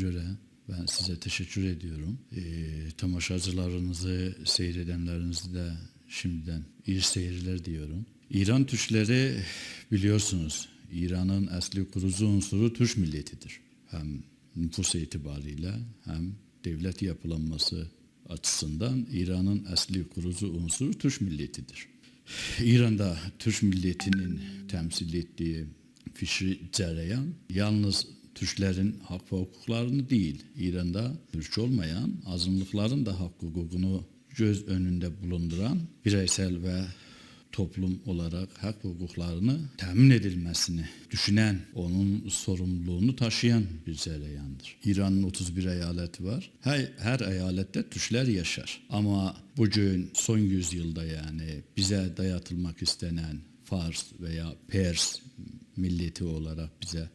göre ben size teşekkür ediyorum. Ee, tamaşacılarınızı, seyredenlerinizi de şimdiden iyi seyirler diyorum. İran Türkleri biliyorsunuz İran'ın asli kurucu unsuru Türk milletidir. Hem nüfus itibariyle hem devlet yapılanması açısından İran'ın asli kurucu unsuru Türk milletidir. İran'da Türk milletinin temsil ettiği fikri cereyan yalnız Türklerin hak ve hukuklarını değil, İran'da Türk olmayan azınlıkların da hak hukukunu göz önünde bulunduran bireysel ve toplum olarak hak hukuklarını temin edilmesini düşünen, onun sorumluluğunu taşıyan bir cereyandır. İran'ın 31 eyaleti var. Her, her eyalette Türkler yaşar. Ama bugün son yüzyılda yani bize dayatılmak istenen Fars veya Pers milleti olarak bize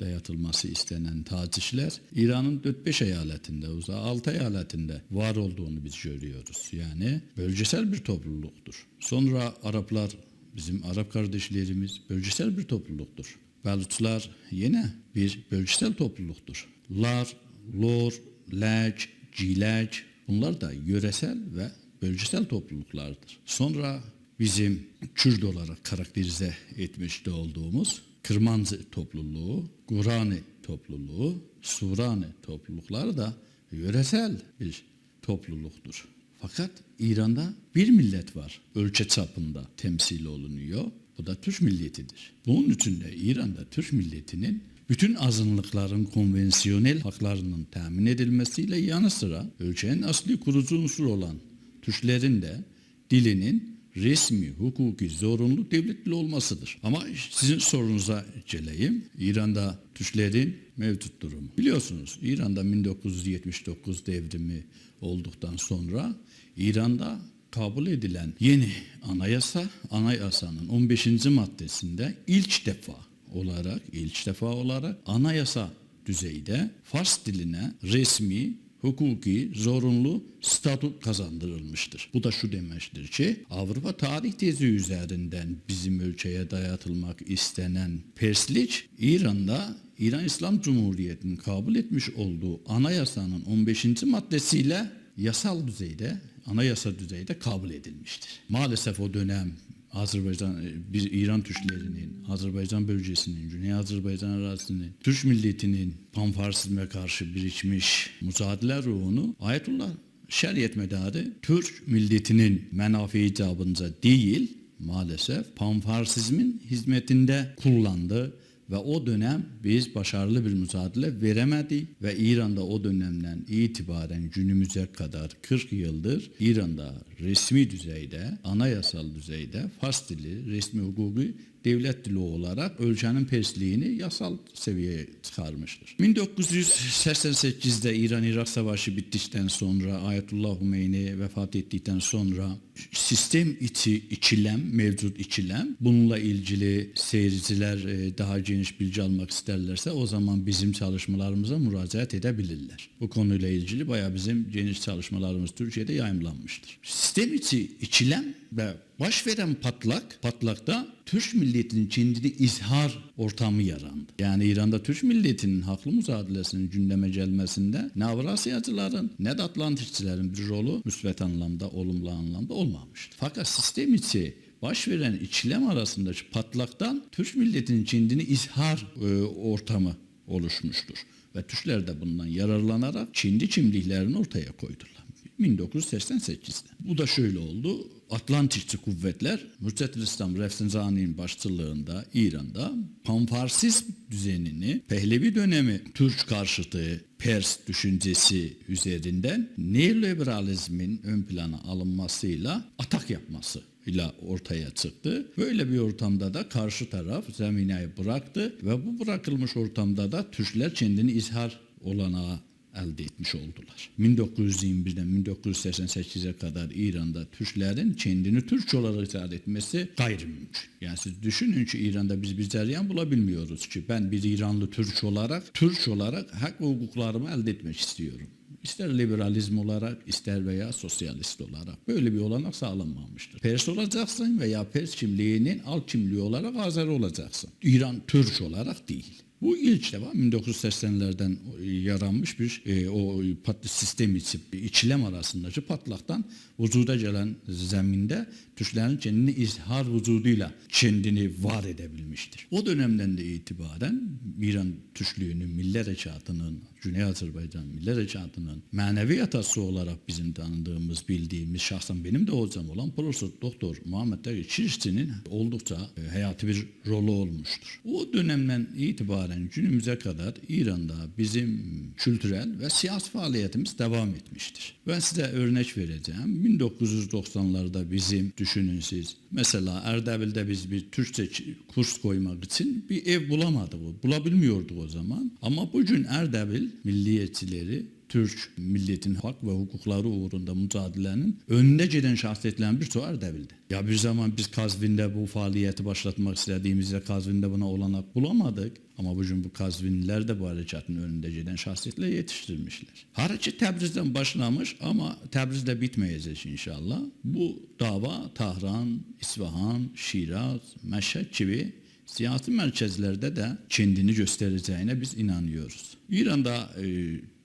dayatılması istenen tacişler İran'ın 4-5 eyaletinde, uzağa 6 eyaletinde var olduğunu biz görüyoruz. Yani bölgesel bir topluluktur. Sonra Araplar, bizim Arap kardeşlerimiz bölgesel bir topluluktur. Baluçlar yine bir bölgesel topluluktur. Lar, Lor, Lec, Cilec bunlar da yöresel ve bölgesel topluluklardır. Sonra bizim Kürt olarak karakterize etmiş olduğumuz Kırmancı topluluğu, Gurani topluluğu, Surani toplulukları da yöresel bir topluluktur. Fakat İran'da bir millet var. Ölçe çapında temsil olunuyor. Bu da Türk milletidir. Bunun için de İran'da Türk milletinin bütün azınlıkların konvansiyonel haklarının temin edilmesiyle yanı sıra ölçeğin asli kurucu unsur olan Türklerin de dilinin resmi, hukuki, zorunlu devlet dili olmasıdır. Ama sizin sorunuza geleyim. İran'da Türklerin mevcut durumu. Biliyorsunuz İran'da 1979 devrimi olduktan sonra İran'da kabul edilen yeni anayasa, anayasanın 15. maddesinde ilk defa olarak, ilk defa olarak anayasa düzeyde Fars diline resmi hukuki zorunlu statü kazandırılmıştır. Bu da şu demektir ki Avrupa tarih tezi üzerinden bizim ülkeye dayatılmak istenen Perslik İran'da İran İslam Cumhuriyeti'nin kabul etmiş olduğu anayasanın 15. maddesiyle yasal düzeyde, anayasa düzeyde kabul edilmiştir. Maalesef o dönem Azerbaycan, bir İran Türklerinin, Azerbaycan bölgesinin, Güney Azerbaycan arazisinin, Türk milletinin panfarsizme karşı birikmiş mücadele ruhunu Ayetullah şeriyet medarı Türk milletinin menafi icabınca değil, maalesef panfarsizmin hizmetinde kullandı ve o dönem biz başarılı bir mücadele veremedik. Ve İran'da o dönemden itibaren günümüze kadar 40 yıldır İran'da resmi düzeyde, anayasal düzeyde Fars dili, resmi hukuki devlet dili olarak ölçenin persliğini yasal seviyeye çıkarmıştır. 1988'de İran-Irak Savaşı bittikten sonra Ayetullah Hümeyni vefat ettikten sonra sistem içi içilem, mevcut içilem bununla ilgili seyirciler e, daha geniş bilgi almak isterlerse o zaman bizim çalışmalarımıza müracaat edebilirler. Bu konuyla ilgili bayağı bizim geniş çalışmalarımız Türkiye'de yayımlanmıştır. Sistem içi içilem ve baş veren patlak, patlakta Türk milletinin kendini izhar ortamı yarandı. Yani İran'da Türk milletinin haklı mücadelesinin gündeme gelmesinde ne Avrasyacıların ne de Atlantikçilerin bir rolü müsbet anlamda, olumlu anlamda olmamıştı. Fakat sistem içi baş veren içilem arasındaki patlaktan Türk milletinin kendini izhar e, ortamı oluşmuştur. Ve Türkler de bundan yararlanarak kendi kimliklerini ortaya koydular. 1988'de. Bu da şöyle oldu. Atlantikçi kuvvetler Mürtetül İslam Refsinzani'nin başçılığında İran'da panfarsizm düzenini Pehlevi dönemi Türk karşıtı Pers düşüncesi üzerinden neoliberalizmin ön plana alınmasıyla atak yapması ile ortaya çıktı. Böyle bir ortamda da karşı taraf zeminayı bıraktı ve bu bırakılmış ortamda da Türkler kendini izhar olanağı elde etmiş oldular. 1921'den 1988'e kadar İran'da Türklerin kendini Türk olarak ifade etmesi gayrimümkün. Yani siz düşünün ki İran'da biz bir ceryan bulabilmiyoruz ki ben bir İranlı Türk olarak, Türk olarak hak ve hukuklarımı elde etmek istiyorum. İster liberalizm olarak ister veya sosyalist olarak böyle bir olanak sağlanmamıştır. Pers olacaksın veya Pers kimliğinin alt kimliği olarak Azeri olacaksın. İran Türk olarak değil. Bu ilk defa 1980'lerden yaranmış bir e, o pat sistem içi, içilem arasındaki patlaktan vücuda gelen zeminde Türklerin kendini izhar vücuduyla kendini var edebilmiştir. O dönemden de itibaren İran Türklüğünün, milli harekatının, Güney Azerbaycan milli harekatının manevi atası olarak bizim tanıdığımız, bildiğimiz, şahsen benim de hocam olan Profesör Doktor Muhammed Taği Çirişçi'nin oldukça e, hayati bir rolü olmuştur. O dönemden itibaren günümüze kadar İran'da bizim kültürel ve siyasi faaliyetimiz devam etmiştir. Ben size örnek vereceğim. 1990'larda bizim düşünün siz. Mesela Erdebil'de biz bir Türkçe kurs koymak için bir ev bulamadık. Bulabilmiyorduk o zaman. Ama bugün Erdebil milliyetçileri Türk milletin hak ve hukukları uğrunda mücadelenin önüne giden şahsiyetlerin birçoğu Erdebil'de. Ya bir zaman biz Kazvin'de bu faaliyeti başlatmak istediğimizde Kazvin'de buna olanak bulamadık. Ama bugün bu Kazvinliler de bu harekatın önünde giden şahsiyetler yetiştirmişler. Hareket Təbriz'den başlamış ama Təbriz'de bitmeyecek inşallah. Bu dava Tahran, İsfahan, Şiraz, Məşhəd gibi siyasi merkezlerde de kendini göstereceğine biz inanıyoruz. İran'da e,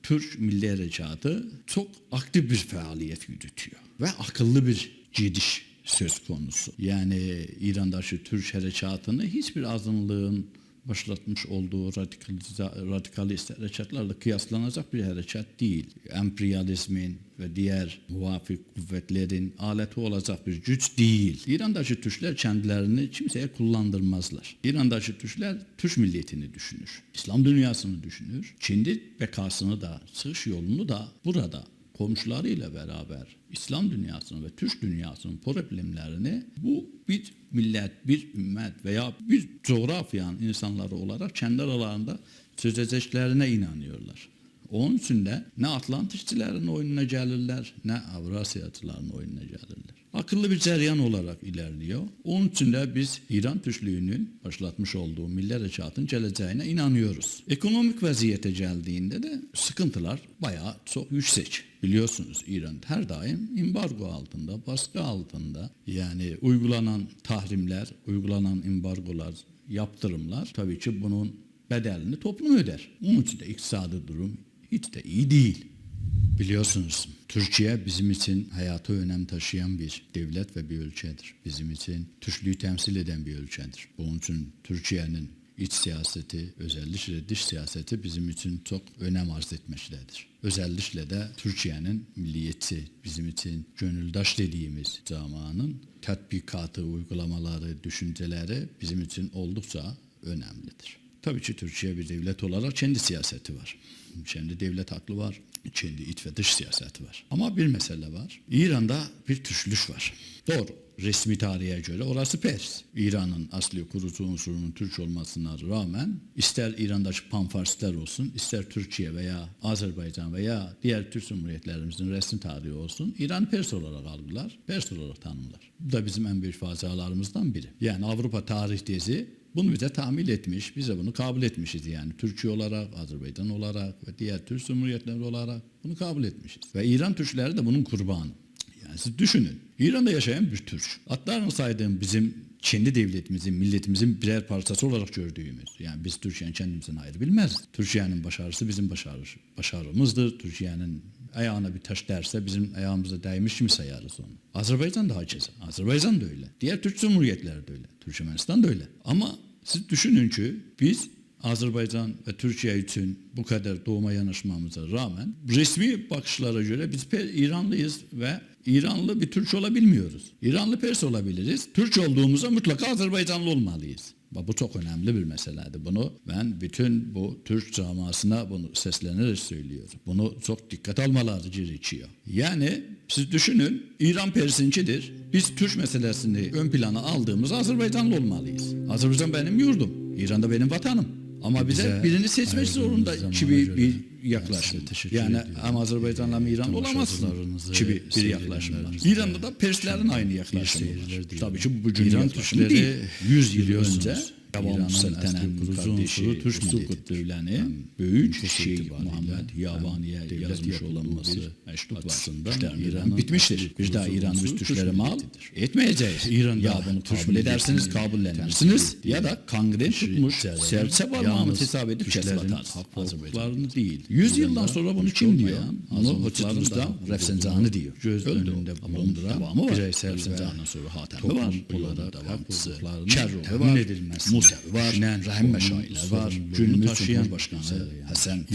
Türk Milli Harekatı çok aktif bir faaliyet yürütüyor ve akıllı bir gidiş söz konusu. Yani İran'daki Türk harekatını hiçbir azınlığın başlatmış olduğu radikalist harekatlarla kıyaslanacak bir harekat değil. Emperyalizmin ve diğer muvafık kuvvetlerin aleti olacak bir güç değil. İran'daki Türkler kendilerini kimseye kullandırmazlar. İran'daki Türkler Türk milliyetini düşünür. İslam dünyasını düşünür. Kendi bekasını da, çıkış yolunu da burada komşularıyla beraber İslam dünyasının ve Türk dünyasının problemlerini bu bir millet, bir ümmet veya bir coğrafyanın insanları olarak kendi aralarında çözeceklerine inanıyorlar. Onun için de ne Atlantikçilerin oyununa gelirler ne Avrasyatıların oyununa gelirler. Akıllı bir ceryan olarak ilerliyor. Onun için de biz İran Türklüğünün başlatmış olduğu milli harekatın geleceğine inanıyoruz. Ekonomik vaziyete geldiğinde de sıkıntılar bayağı çok yüksek. Biliyorsunuz İran her daim embargo altında, baskı altında. Yani uygulanan tahrimler, uygulanan embargolar, yaptırımlar tabii ki bunun bedelini toplum öder. Onun için de iktisadi durum hiç de iyi değil. Biliyorsunuz Türkiye bizim için hayatı önem taşıyan bir devlet ve bir ülkedir. Bizim için Türklüğü temsil eden bir ülkedir. Bunun için Türkiye'nin iç siyaseti, özellikle dış siyaseti bizim için çok önem arz etmektedir. Özellikle de Türkiye'nin milliyeti bizim için gönüldaş dediğimiz zamanın tatbikatı, uygulamaları, düşünceleri bizim için oldukça önemlidir. Tabii ki Türkiye bir devlet olarak kendi siyaseti var. Kendi devlet aklı var. Kendi iç ve dış siyaseti var. Ama bir mesele var. İran'da bir Türklüş var. Doğru. Resmi tarihe göre orası Pers. İran'ın asli kurucu unsurunun Türk olmasına rağmen ister İran'daki panfarslar olsun, ister Türkiye veya Azerbaycan veya diğer Türk Cumhuriyetlerimizin resmi tarihi olsun, İran Pers olarak algılar, Pers olarak tanımlar. Bu da bizim en büyük facialarımızdan biri. Yani Avrupa tarih tezi bunu bize tahmil etmiş, bize bunu kabul etmişiz yani. Türkiye olarak, Azerbaycan olarak ve diğer Türk Cumhuriyetleri olarak bunu kabul etmişiz. Ve İran Türkleri de bunun kurbanı. Yani siz düşünün, İran'da yaşayan bir Türk. Adlarını saydığım bizim kendi devletimizin, milletimizin birer parçası olarak gördüğümüz. Yani biz Türkiye'nin kendimizden ayrı bilmez. Türkiye'nin başarısı bizim başarı, başarımızdır. Türkiye'nin ayağına bir taş derse bizim ayağımıza değmiş mi sayarız onu. Azerbaycan da hakeza. Azerbaycan da öyle. Diğer Türk Cumhuriyetleri de öyle. Türkmenistan da öyle. Ama siz düşünün ki biz Azerbaycan ve Türkiye için bu kadar doğuma yanaşmamıza rağmen resmi bakışlara göre biz İranlıyız ve İranlı bir Türk olabilmiyoruz. İranlı Pers olabiliriz. Türk olduğumuzda mutlaka Azerbaycanlı olmalıyız. Bu çok önemli bir meseleydi. Bunu ben bütün bu Türk camasına bunu seslenerek söylüyorum. Bunu çok dikkat almaları gerekiyor. Yani siz düşünün İran Persinçidir. Biz Türk meselesini ön plana aldığımız Azerbaycanlı olmalıyız. Azerbaycan benim yurdum. İran da benim vatanım. Ama bize, Bize birini seçmek zorunda göre bir yaklaşım. Yani hem Azerbaycan'la hem İran olamazsın gibi bir yaklaşım var. İran'da da Perslerin aynı yaklaşımı var. Tabii ki bu bugün İran Türkleri değil. 100 yıl önce Kurucu kardeşi unsuru Türk Sukut nüfus Şeyh etibarıyla, Muhammed devlet yazmış məktub var. açısından İran bitmiştir. Biz unsuru Türklere Türk mal etmeyeceğiz. İran'da ya bunu kabul edersiniz, kabullenirsiniz ya da kongre tutmuş serçe parmağını yalnız hesap edip kesip hukuklarını değil. 100 yıldan sonra bunu kim diyor? Bunu azınlıkların Hoçitlus'ta da Refsencanı diyor. göz önünde bulunduran devamı var. ve sonra Hatem'i var. hak devamlısı. var. edilmesini Musevi var. düşünen, Rahim Meşayiler var. Günümüz taşıyan yani. Hasan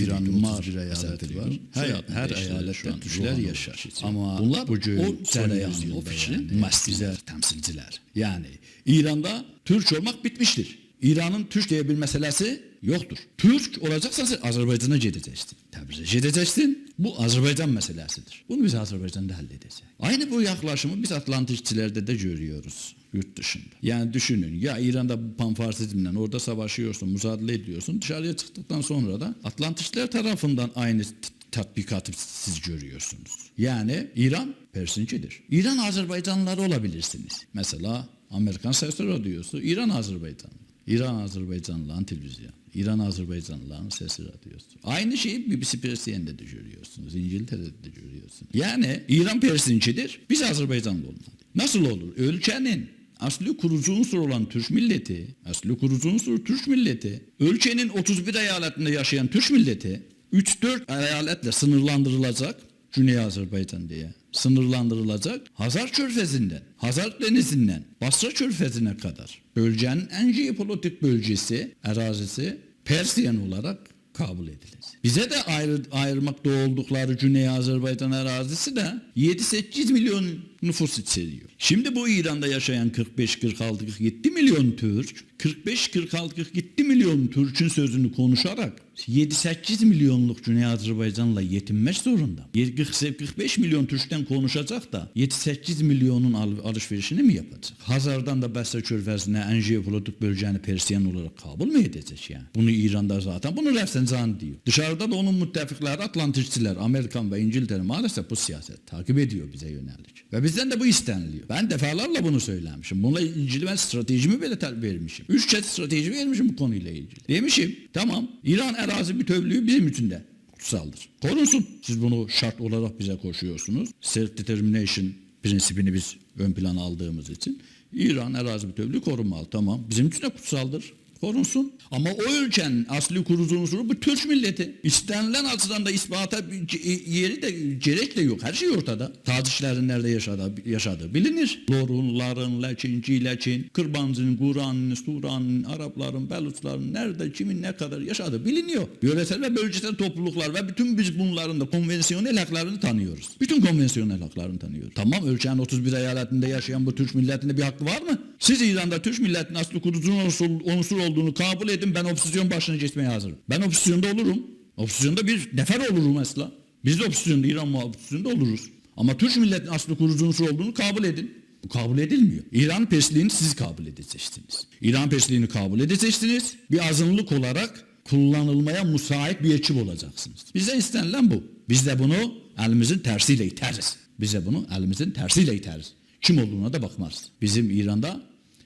var. 31 eyaleti var. Her, Her, eyalette Türkler yaşar. Ama bunlar bugün o son cereyanın yüzyılda ofişinin yani mesleği temsilciler. Yani İran'da Türk olmak bitmiştir. İran'ın Türk diye bir meselesi yoktur. Türk olacaksan sen Azerbaycan'a gideceksin. Tebriz'e gideceksin. Bu Azerbaycan meselesidir. Bunu biz Azerbaycan'da halledeceğiz. Aynı bu yaklaşımı biz Atlantikçilerde de görüyoruz yurt dışında. Yani düşünün ya İran'da panfarsizmle orada savaşıyorsun, mücadele ediyorsun. Dışarıya çıktıktan sonra da Atlantikçiler tarafından aynı tatbikatı siz görüyorsunuz. Yani İran Persincidir. İran Azerbaycanlıları olabilirsiniz. Mesela Amerikan Ses Radyosu İran Azerbaycanlı. İran Azerbaycanlıların televizyon. İran Azerbaycanlıların sesi radyosu. Aynı şeyi BBC Persiyen'de de görüyorsunuz. İngiltere'de de görüyorsunuz. Yani İran Persincidir. Biz Azerbaycanlı olmalı. Nasıl olur? Ülkenin asli kurucu unsur olan Türk milleti, asli kurucu unsur Türk milleti, ülkenin 31 eyaletinde yaşayan Türk milleti 3-4 eyaletle sınırlandırılacak Güney Azerbaycan diye sınırlandırılacak Hazar Körfezi'nden, Hazar Denizi'nden Basra Körfezi'ne kadar bölgenin en jeopolitik bölgesi, arazisi Persiyen olarak kabul edilecek. Bize de ayrı, ayırmakta oldukları Güney Azerbaycan arazisi de 7-8 milyon nüfus içeriyor. Şimdi bu İran'da yaşayan 45-46-47 milyon Türk, 45-46-47 milyon Türk'ün sözünü konuşarak 7-8 milyonluk Güney Azerbaycan'la yetinmek zorunda. 45 milyon Türk'ten konuşacak da 7-8 milyonun al- alışverişini mi yapacak? Hazardan da Basra Körfezi'ne en jeopolitik bölgeni Persiyen olarak kabul mü edecek yani? Bunu İran'da zaten bunu Rafsanjani diyor. Dışarıda da onun müttefikleri Atlantikçiler, Amerikan ve İngiltere maalesef bu siyaset takip ediyor bize yönelik. Ve bizden de bu isteniliyor. Ben defalarla bunu söylemişim. Bununla ilgili ben stratejimi bile vermişim. Üç çeşit strateji vermişim bu konuyla ilgili. Demişim tamam İran arazi bütövlüğü bizim için de kutsaldır. Korunsun. Siz bunu şart olarak bize koşuyorsunuz. Self-determination prensibini biz ön plana aldığımız için İran arazi bütövlüğü korunmalı. Tamam. Bizim için de kutsaldır. Korunsun. Ama o ülkenin asli kurucu unsuru bu Türk milleti. İstenilen açıdan da ispata yeri de gerek de yok. Her şey ortada. Tacişlerin nerede yaşadığı, yaşadığı bilinir. Lorunların, Leçin, Leçin, Kırbancı'nın, Kur'an'ın, Suran'ın, Arapların, Beluçların nerede, kimin ne kadar yaşadığı biliniyor. Yöresel ve bölgesel topluluklar ve bütün biz bunların da konvansiyonel haklarını tanıyoruz. Bütün konvansiyonel haklarını tanıyoruz. Tamam ülkenin 31 eyaletinde yaşayan bu Türk milletinde bir hakkı var mı? Siz İran'da Türk milletinin asli kurucu unsur, unsur olduğunu kabul edin ben opsizyon başına geçmeye hazırım. Ben opsisyonda olurum. Opsisyonda bir nefer olurum mesela. Biz de opsisyonda İran opsisyonda oluruz. Ama Türk milletinin asli kurucu unsur olduğunu kabul edin. Bu kabul edilmiyor. İran Persliğini siz kabul edeceksiniz. İran Persliğini kabul edeceksiniz. Bir azınlık olarak kullanılmaya müsait bir ekip olacaksınız. Bizden istenilen bu. Biz de bunu elimizin tersiyle iteriz. Bize bunu elimizin tersiyle iteriz. Kim olduğuna da bakmaz. Bizim İran'da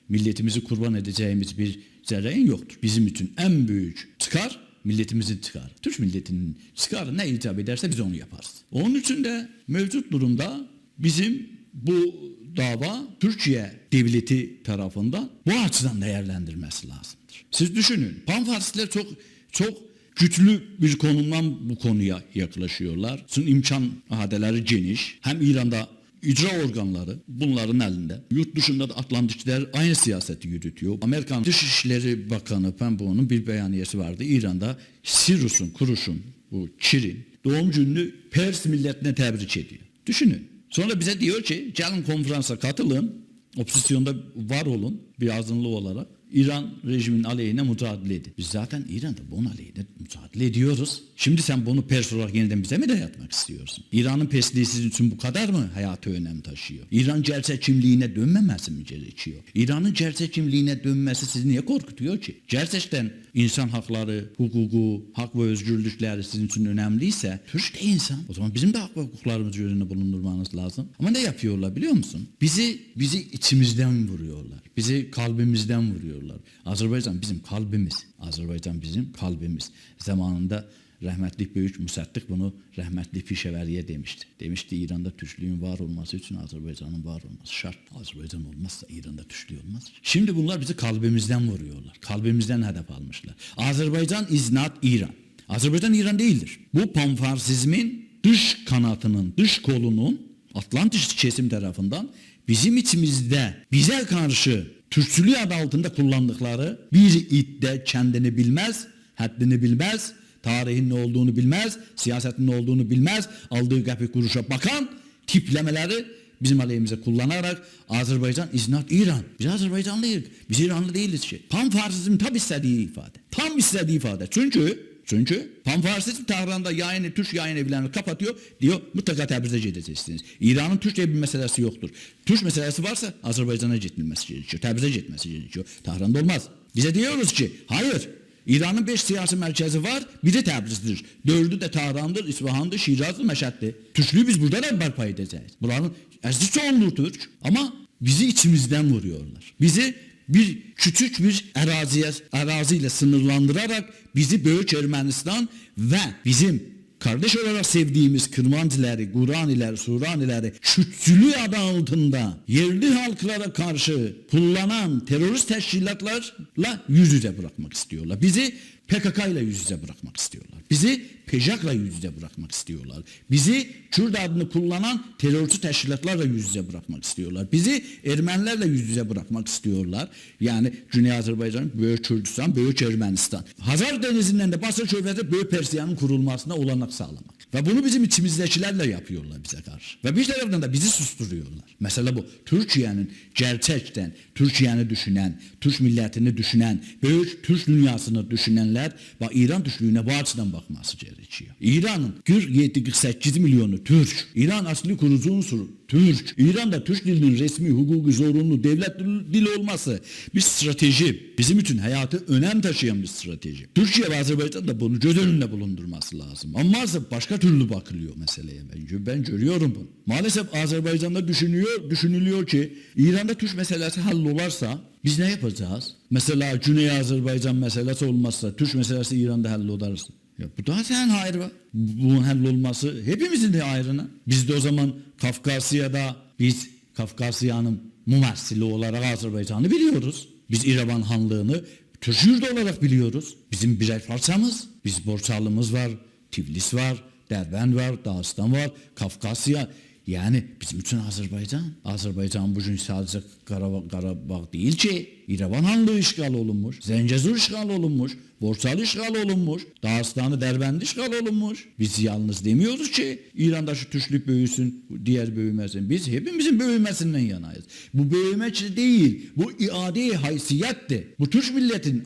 milletimizi kurban edeceğimiz bir cereyan yoktur. Bizim için en büyük çıkar milletimizin çıkarı. Türk milletinin çıkarı ne icap ederse biz onu yaparız. Onun için de mevcut durumda bizim bu dava Türkiye devleti tarafından bu açıdan değerlendirmesi lazımdır. Siz düşünün. Panfarsistler çok çok güçlü bir konumdan bu konuya yaklaşıyorlar. Çünkü imkan ahadeleri geniş. Hem İran'da icra organları bunların elinde. Yurt dışında da Atlantikçiler aynı siyaseti yürütüyor. Amerikan Dışişleri Bakanı Pembo'nun bir beyaniyesi vardı. İran'da Sirus'un, Kuruş'un, bu Çir'in doğum gününü Pers milletine tebrik ediyor. Düşünün. Sonra bize diyor ki gelin konferansa katılın. Opsisyonda var olun bir azınlığı olarak. İran rejimin aleyhine mücadele edin. Biz zaten İran'da bunun aleyhine mücadele ediyoruz. Şimdi sen bunu pers olarak yeniden bize mi dayatmak istiyorsun? İran'ın persliği sizin için bu kadar mı hayatı önem taşıyor? İran gerçek kimliğine dönmemesi mi gerekiyor? İran'ın gerçek kimliğine dönmesi sizi niye korkutuyor ki? Gerçekten insan hakları, hukuku, hak ve özgürlükleri sizin için önemliyse Türk de insan. O zaman bizim de hak ve hukuklarımızı göz önünde bulundurmanız lazım. Ama ne yapıyorlar biliyor musun? Bizi bizi içimizden vuruyorlar. Bizi kalbimizden vuruyorlar. Azerbaycan bizim kalbimiz. Azerbaycan bizim kalbimiz. Zamanında Rahmetli Böyük Müsəddiq bunu rəhmətli Pişəvəriyə demişdi. Demişdi İranda Türklüğün var olması için Azerbaycan'ın var olması şart. Azerbaycan olmazsa İran'da Türklüğü olmaz. Şimdi bunlar bizi kalbimizden vuruyorlar. Kalbimizden hedef almışlar. Azerbaycan is not İran. Azerbaycan İran değildir. Bu panfarsizmin dış kanatının, dış kolunun Atlantis kesim tarafından bizim içimizde bize karşı Türkçülüğü adı altında kullandıkları bir iddia kendini bilmez, haddini bilmez, tarihin ne olduğunu bilmez, siyasetin ne olduğunu bilmez, aldığı qəpik kuruşa bakan tiplemeleri bizim aleyhimize kullanarak Azerbaycan is not İran. Biz Azerbaycanlıyız. Biz İranlı değiliz ki. Panfarsizm tam istediği ifade. Tam istediği ifade. Çünkü çünkü Panfarsizm Tahran'da yayını, Türk yayın evlerini kapatıyor. Diyor mutlaka Təbrizə gedeceksiniz. İran'ın Türkçe bir meselesi yoktur. Türk meselesi varsa Azerbaycan'a gitmesi gerekiyor. Təbrizə gitmesi gerekiyor. Tahran'da olmaz. Bize diyoruz ki hayır İran'ın 5 siyasi merkezi var. Biri Təbrizdir. Dördü de Tahran'dır, İsfahan'dır, Şiraz'dır, Məşəddir. Türklüğü biz burada da bərpa edeceğiz. Bunların əziz çoğunluğu Türk. Ama bizi içimizden vuruyorlar. Bizi bir küçük bir araziye, araziyle sınırlandırarak bizi Büyük Ermenistan ve bizim kardeş olarak sevdiğimiz Kırmancıları, Guranileri, Suranileri Kürtçülüğü adı altında yerli halklara karşı kullanan terörist teşkilatlarla yüz yüze bırakmak istiyorlar. Bizi PKK ile yüz yüze bırakmak istiyorlar. Bizi PJAK'la yüz yüze bırakmak istiyorlar. Bizi Kürt adını kullanan terörist teşkilatlarla yüz yüze bırakmak istiyorlar. Bizi Ermenilerle yüz yüze bırakmak istiyorlar. Yani Güney Azerbaycan, Büyük Kürdistan, Büyük Ermenistan. Hazar Denizi'nden de Basra Körfezi Büyük Persiya'nın kurulmasına olanak sağlamak. Ve bunu bizim içimizdekilerle yapıyorlar bize karşı. Ve bir taraftan da bizi susturuyorlar. Mesela bu Türkiye'nin gerçekten Türkiye'ni düşünen, Türk milletini düşünen, büyük Türk dünyasını düşünenler ve İran Türklüğüne bu açıdan bakması gerekiyor. İran'ın 47-48 milyonu Türk. İran asli kurucu unsuru Türk. İran'da Türk dilinin resmi, hukuki, zorunlu devlet dili olması bir strateji. Bizim için hayatı önem taşıyan bir strateji. Türkiye ve Azerbaycan da bunu göz önünde bulundurması lazım. Ama maalesef başka türlü bakılıyor meseleye bence. Ben görüyorum bunu. Maalesef Azerbaycan'da düşünüyor, düşünülüyor ki İran'da Türk meselesi hallolarsa biz ne yapacağız? Mesela Güney Azerbaycan meselesi olmazsa Türk meselesi İran'da hallolursa. Ya bu da sen hayrı var. Bunun hallolması hepimizin de hayrına. Biz de o zaman Kafkasya'da biz Kafkasya'nın mumessili olarak Azerbaycan'ı biliyoruz. Biz İrevan Hanlığı'nı Türk olarak biliyoruz. Bizim birer parçamız. Biz Borçalımız var, Tiflis var, Derbent var, Dağıstan var, Kafkasya. Yani bizim için Azerbaycan. Azerbaycan bugün sadece Qarabağ, Qarabağ değil ki. İrevan Hanlığı işgal olunmuş, Zencezur işgal olunmuş, Borçalı işgal olunmuş, Dağıstanı Derbent işgal olunmuş. Biz yalnız demiyoruz ki İran'da şu Türklük büyüsün, diğer büyümesin. Biz hepimizin büyümesinden yanayız. Bu büyümeç değil, bu iade haysiyetti. Bu Türk milletin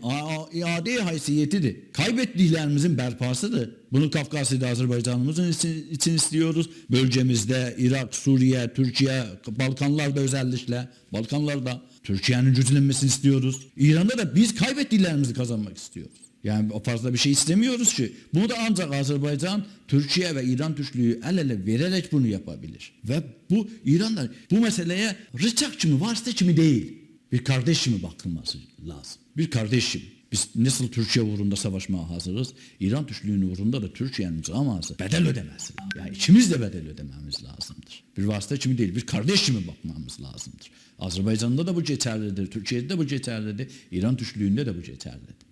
iade haysiyetidir. Kaybettiklerimizin berpasıdır. Bunu Kafkasya'da Azerbaycan'ımızın için, için istiyoruz. Bölgemizde Irak, Suriye, Türkiye, Balkanlarda özellikle, Balkanlarda Türkiye'nin güçlenmesini istiyoruz. İran'da da biz kaybettiklerimizi kazanmak istiyoruz. Yani o fazla bir şey istemiyoruz ki. Bunu da ancak Azerbaycan, Türkiye ve İran Türklüğü el ele vererek bunu yapabilir. Ve bu İran'da bu meseleye rıçakçı mı, vasıtacı mı değil. Bir kardeş mi bakılması lazım. Bir kardeşim. Biz nasıl Türkiye uğrunda savaşmaya hazırız, İran Türklüğü'nün uğrunda da Türkiye'nin caması bedel ödemesi. Yani içimiz de bedel ödememiz lazımdır. Bir vasıta kimi değil, bir kardeş kimi bakmamız lazımdır. Azerbaycan'da da bu geçerlidir, Türkiye'de de bu geçerlidir, İran Türklüğü'nde de bu geçerlidir.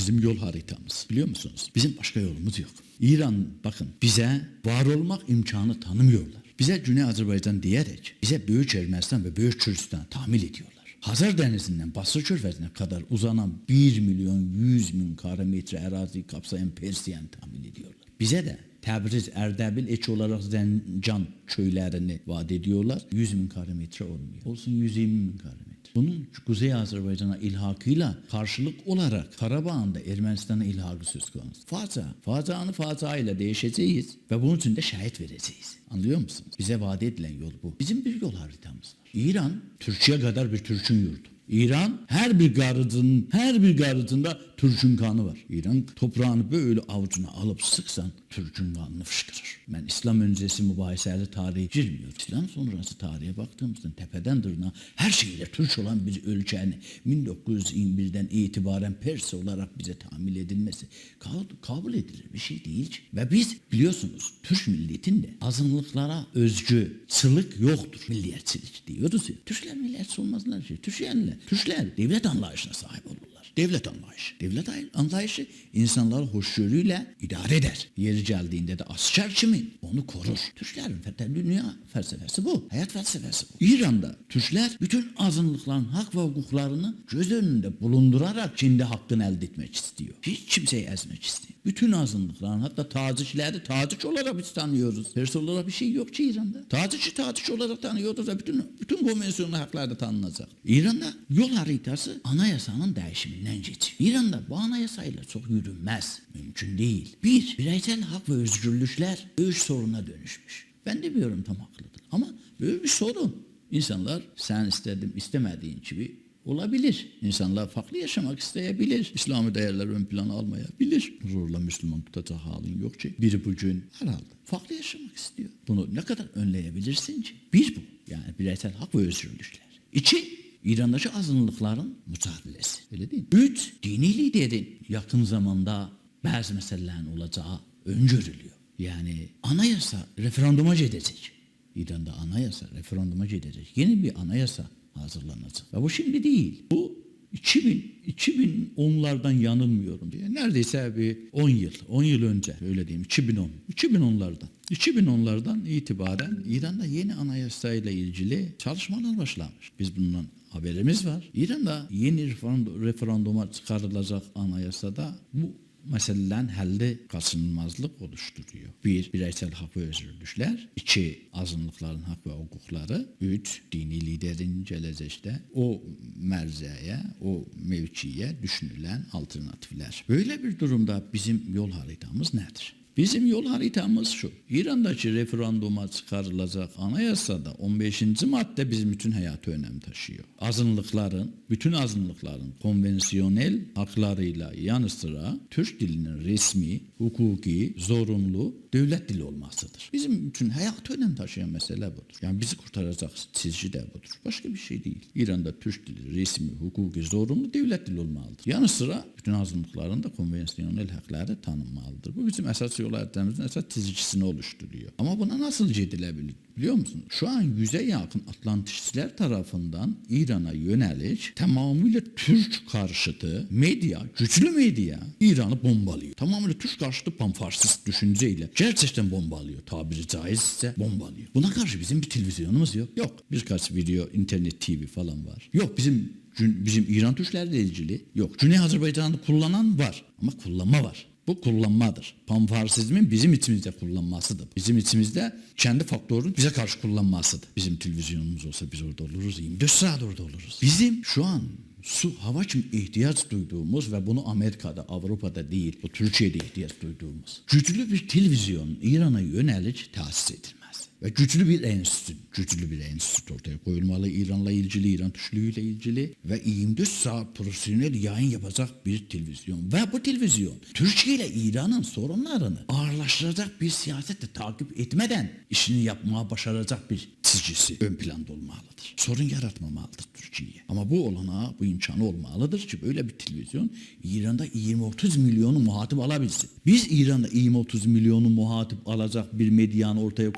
Bizim yol haritamız biliyor musunuz? Bizim başka yolumuz yok. İran bakın bize var olmak imkanı tanımıyorlar. Bize Güney Azerbaycan diyerek bize Büyük Ermenistan ve Büyük Kürdistan tahmin ediyorlar. Hazar Denizi'nden Basra Körfezi'ne kadar uzanan 1 milyon 100 bin kare metre arazi kapsayan Persiyen tahmin ediyorlar. Bize de Təbriz, Ərdəbil ek olarak Zəncan köylərini vaat ediyorlar. 100 bin kare metre olmuyor. Olsun 120 bin kare. Bunun Kuzey Azerbaycan'a ilhakıyla karşılık olarak Karabağ'ın da Ermenistan'a ilhakı söz konusu. Facia, facianı facia ile değişeceğiz ve bunun için de şahit vereceğiz. Anlıyor musunuz? Bize vaat edilen yol bu. Bizim bir yol haritamız var. İran, Türkiye kadar bir Türk'ün yurdu. İran her bir garıdının her bir garıdında Türk'ün kanı var. İran toprağını böyle avucuna alıp sıksan Türk'ün kanını fışkırır. Ben İslam öncesi mübahiseli tarihi girmiyorum. İslam sonrası tarihe baktığımızda tepeden tırnağa her şeyle Türk olan bir ülkenin 1921'den itibaren Pers olarak bize tahmil edilmesi ka- kabul edilir bir şey değil. Ve biz biliyorsunuz Türk milletinde azınlıklara özgü sılık yoktur. Milliyetçilik diyoruz ya. Türkler milliyetçi olmazlar ki. Türkler, Türkler devlet anlayışına sahip olurlar. Devlet anlayışı. Devlet anlayışı insanları hoşgörüyle idare eder. Yeri geldiğinde de asker kimin? Onu korur. Türklerin dünya felsefesi bu. Hayat felsefesi bu. İran'da Türkler bütün azınlıkların hak ve hukuklarını göz önünde bulundurarak kendi hakkını elde etmek istiyor. Hiç kimseyi ezmek istemiyor. Bütün azınlıkların hatta tacikleri taciç olarak biz tanıyoruz. Pers olarak bir şey yok ki İran'da. Tacik'i taciç olarak tanıyoruz ve bütün, bütün konvansiyonel haklar da tanınacak. İran'da yol haritası anayasanın değişiminden geçiyor. İran'da bu anayasayla çok yürünmez. Mümkün değil. Bir, bireysel hak ve özgürlükler büyük soruna dönüşmüş. Ben de diyorum tam haklıdır. Ama böyle bir sorun. İnsanlar sen istedim istemediğin gibi olabilir. İnsanlar farklı yaşamak isteyebilir. İslami değerler ön plana almayabilir. Zorla Müslüman tutacak halin yok ki. Biri bugün herhalde farklı yaşamak istiyor. Bunu ne kadar önleyebilirsin ki? Bir bu. Yani bireysel hak ve özgürlükler. İki, İran'daki azınlıkların mücadelesi. Öyle değil mi? Üç, dini liderin yakın zamanda bazı meselelerin olacağı öngörülüyor. Yani anayasa referanduma gidecek. İran'da anayasa referanduma gidecek. Yeni bir anayasa hazırlanacak. Ve bu şimdi değil. Bu 2000, 2010'lardan yanılmıyorum diye. Neredeyse bir 10 yıl, 10 yıl önce öyle diyeyim 2010. 2010'lardan. 2010'lardan itibaren İran'da yeni anayasayla ilgili çalışmalar başlamış. Biz bundan haberimiz var. İran'da yeni referandum, referanduma çıkarılacak anayasada bu meselelerin həlli qaçınılmazlıq oluşturuyor. Bir, bireysel hak ve özgürlükler. iki azınlıkların hak ve hukukları. Üç, dini liderin gələcəkdə o mərzəyə, o mevkiyə düşünülen alternatifler. Böyle bir durumda bizim yol haritamız nedir? Bizim yol haritamız şu. İran'daki referanduma çıkarılacak anayasada 15. madde bizim bütün hayatı önem taşıyor. Azınlıkların, bütün azınlıkların konvansiyonel haklarıyla yanı sıra Türk dilinin resmi, hukuki, zorunlu devlet dili olmasıdır. Bizim bütün hayatı önem taşıyan mesele budur. Yani bizi kurtaracak çizgi de budur. Başka bir şey değil. İran'da Türk dili resmi, hukuki, zorunlu devlet dili olmalıdır. Yanı sıra bütün azınlıkların da konvansiyonel hakları tanınmalıdır. Bu bizim esas haritamızın esas çizgisini oluşturuyor. Ama buna nasıl gidilebilir? Biliyor musunuz? Şu an yüze yakın Atlantistler tarafından İran'a yönelik tamamıyla Türk karşıtı medya, güçlü medya İran'ı bombalıyor. Tamamıyla Türk karşıtı panfarsist düşünceyle gerçekten bombalıyor. Tabiri caizse bombalıyor. Buna karşı bizim bir televizyonumuz yok. Yok. Birkaç video, internet TV falan var. Yok bizim bizim İran Türklerle ilgili yok. Güney Azerbaycan'ı kullanan var ama kullanma var. Bu kullanmadır. Panfarsizmin bizim içimizde kullanmasıdır. Bizim içimizde kendi faktörün bize karşı kullanmasıdır. Bizim televizyonumuz olsa biz orada oluruz. 24 saat orada oluruz. Bizim şu an su, hava için ihtiyaç duyduğumuz ve bunu Amerika'da, Avrupa'da değil, bu Türkiye'de ihtiyaç duyduğumuz güçlü bir televizyon İran'a yönelik tahsis edilmez. Ve güçlü bir enstitü, güçlü bir enstitü ortaya koyulmalı İran'la ilgili, İran Türklüğüyle ilgili ve 24 saat profesyonel yayın yapacak bir televizyon. Ve bu televizyon Türkiye ile İran'ın sorunlarını ağırlaştıracak bir siyasetle takip etmeden işini yapmaya başaracak bir çizgisi ön planda olmalıdır. Sorun yaratmamalıdır Türkiye. Ama bu olanağı, bu imkanı olmalıdır ki böyle bir televizyon İran'da 20-30 milyonu muhatip alabilsin. Biz İran'da 20-30 milyonu muhatip alacak bir medyanı ortaya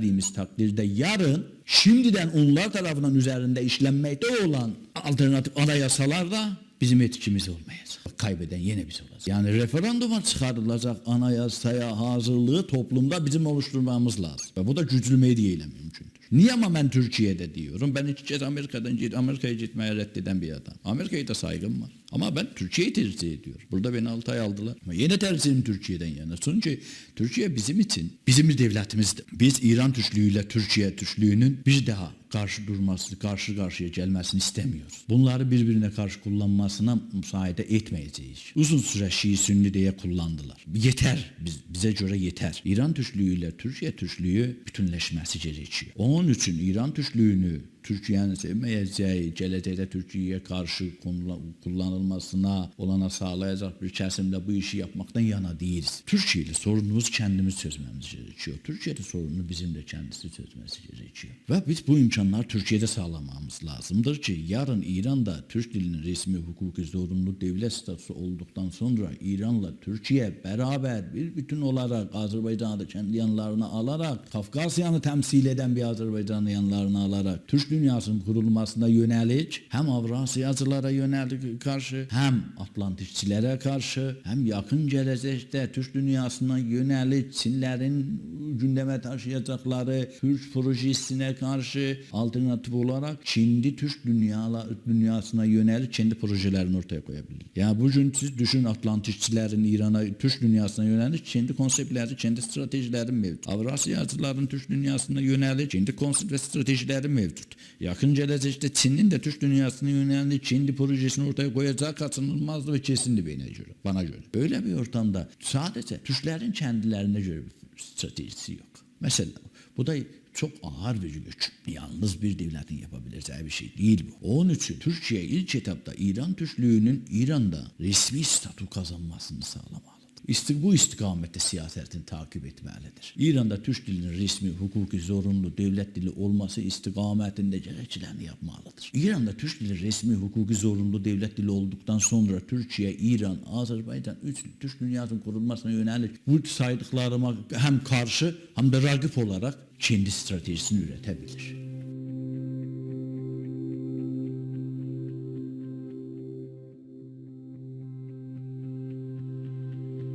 koyabilmediğimiz takdirde yarın şimdiden onlar tarafından üzerinde işlenmekte olan alternatif anayasalar da bizim etkimiz olmayacak. Kaybeden yine biz olacağız. Yani referanduma çıkarılacak anayasaya hazırlığı toplumda bizim oluşturmamız lazım. Ve bu da güçlü medya ile mümkündür. Niye ama ben Türkiye'de diyorum? Ben iki kez Amerika'dan Amerika'ya gitmeye reddeden bir adam. Amerika'ya da saygım var. Ama ben Türkiye'yi tercih ediyorum. Burada beni 6 ay aldılar. Ama yine tercihim Türkiye'den yana. Çünkü Türkiye bizim için, bizim devletimizdir. Biz İran Türklüğüyle Türkiye Türklüğünün bir daha karşı durmasını, karşı karşıya gelmesini istemiyoruz. Bunları birbirine karşı kullanmasına müsaade etmeyeceğiz. Uzun süre Şii Sünni diye kullandılar. Yeter, biz, bize göre yeter. İran Türklüğüyle Türkiye Türklüğü bütünleşmesi gerekiyor. Onun için İran Türklüğünü Türkiye'nin sevmeyeceği, gelecekte Türkiye'ye karşı kullanılmasına olana sağlayacak bir kesimle bu işi yapmaktan yana değiliz. Türkiye ile sorunumuzu kendimiz çözmemiz gerekiyor. Türkiye'de sorununu bizim de kendisi çözmesi gerekiyor. Ve biz bu imkanları Türkiye'de sağlamamız lazımdır ki yarın İran'da Türk dilinin resmi hukuki zorunlu devlet statüsü olduktan sonra İran'la Türkiye beraber bir bütün olarak Azerbaycan'ı da kendi yanlarına alarak Kafkasyan'ı temsil eden bir Azerbaycan'ı yanlarına alarak Türk dünyasının kurulmasına yönelik hem Avrasyacılara yönelik karşı hem Atlantikçilere karşı hem yakın gelecekte Türk dünyasına yönelik Çinlerin gündeme taşıyacakları Türk projesine karşı alternatif olarak şimdi Türk dünyala, dünyasına yönelik kendi projelerini ortaya koyabilir. Yani bugün siz düşün Atlantikçilerin İran'a Türk dünyasına yönelik kendi konseptleri, kendi stratejileri mevcut. Avrasyacıların Türk dünyasına yönelik kendi konsept ve stratejileri mevcut. Yakın gelecekte Çin'in de Türk dünyasına yönelik kendi projesini ortaya koyacağı kaçınılmazdı ve kesindi bana göre. Böyle bir ortamda sadece Türklerin kendilerine göre bir stratejisi yok. Mesela bu da çok ağır bir yük. Yalnız bir devletin yapabileceği bir şey değil bu. Onun için Türkiye ilk etapta İran Türklüğünün İran'da resmi statü kazanmasını sağlamalıdır. Bu istikamette siyasetini takip etmelidir. İran'da Türk dilinin resmi, hukuki, zorunlu devlet dili olması istikametinde gerekçelerini yapmalıdır. İran'da Türk dili resmi, hukuki, zorunlu devlet dili olduktan sonra Türkiye, İran, Azerbaycan, üç Türk dünyasının kurulmasına yönelik bu saydıklarıma hem karşı hem de rakip olarak kendi stratejisini üretebilir.